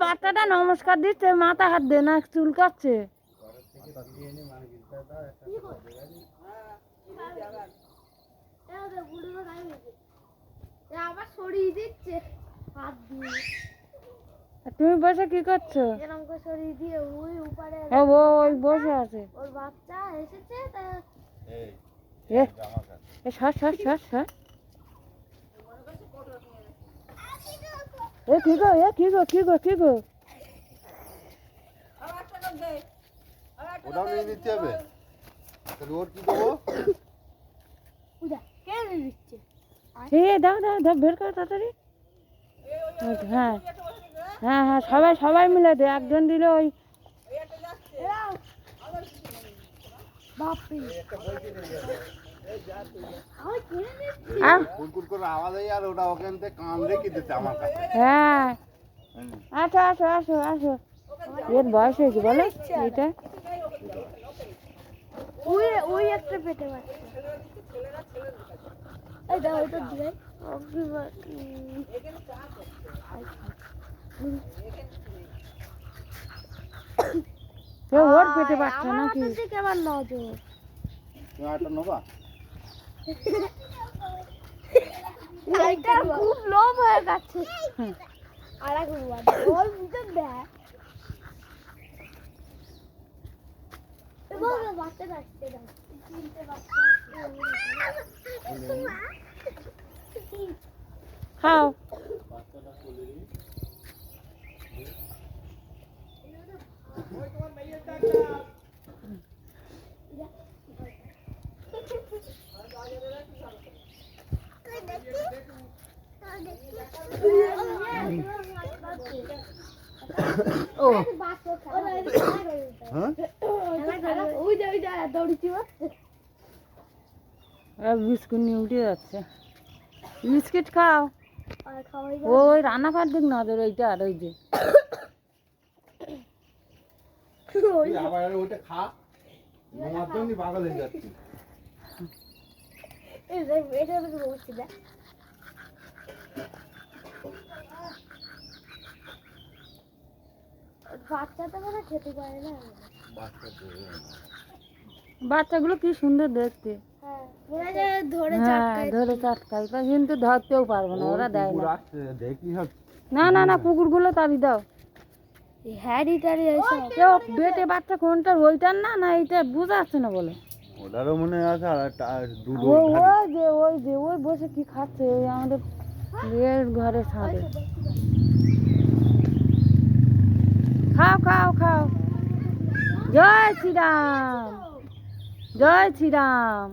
বাচ্চাটা নমস্কার দিচ্ছে মাথা হাত দে না চুল কাটছে আবার সরিয়ে দিচ্ছে। হাত দিয়ে। তুমি বসে কি করছ? এরকম করে দিয়ে ওই উপরে ও ও ওই বসে আছে। ওর বাচ্চা এসেছে তা এ এ সর সর সর সর। এ কি গো এ কি গো কি গো কি গো? ওটাও নিয়ে নিতে হবে? তাহলে ওর কি দেবো? কে দাও দাও দাও বের করো তাড়াতাড়ি। হ্যাঁ। হ্যাঁ হ্যাঁ সবাই সবাই মিলে দে একজন দিলে ওই হয় আর ওটা ওখান থেকে কান রেখে দিতে হ্যাঁ। আসো আসো আসো আসো। এর বয়স হয়েছে বলো ওই ওই একটা এই দাও এ ওর পেটে বাচ্চা নাকি? হাতের দিকে আবার নজর। তুমি একটা নেবা? খুব হয়ে হুম। আর এক ওর ভিতর দেয় এবং বাচ্চা। বাচ্চা খাও ও। বিস্কুট নিয়ে উঠে যাচ্ছে। বিস্কিট খাও। ওই রান্না করার দিক নজর ওইটা আর ওই যে। আবার ওইটা খা। ঘুমার জন্য পাগল হয়ে যাচ্ছি। এটা তো বলছি বাচ্চা তো খেতে পারে না। বাচ্চাগুলো কি সুন্দর দেখতে। হ্যাঁ ধরে হ্যাঁ চাটকাই কিন্তু ধরতেও পারব না ওরা দেয় না। না না না কুকুরগুলো তাড়ি দাও। হ্যারি টারি এসব কেউ বেটে বাচ্চা কোনটার ওইটার না না এইটা বোঝা যাচ্ছে না বলে। ওটারও মনে আছে আর একটা দুটো ও ওই যে ওই যে ওই বসে কি খাচ্ছে ওই আমাদের এর ঘরে ছাদে। খাও খাও খাও। জয় শ্রীরাম জয় শ্রীরাম।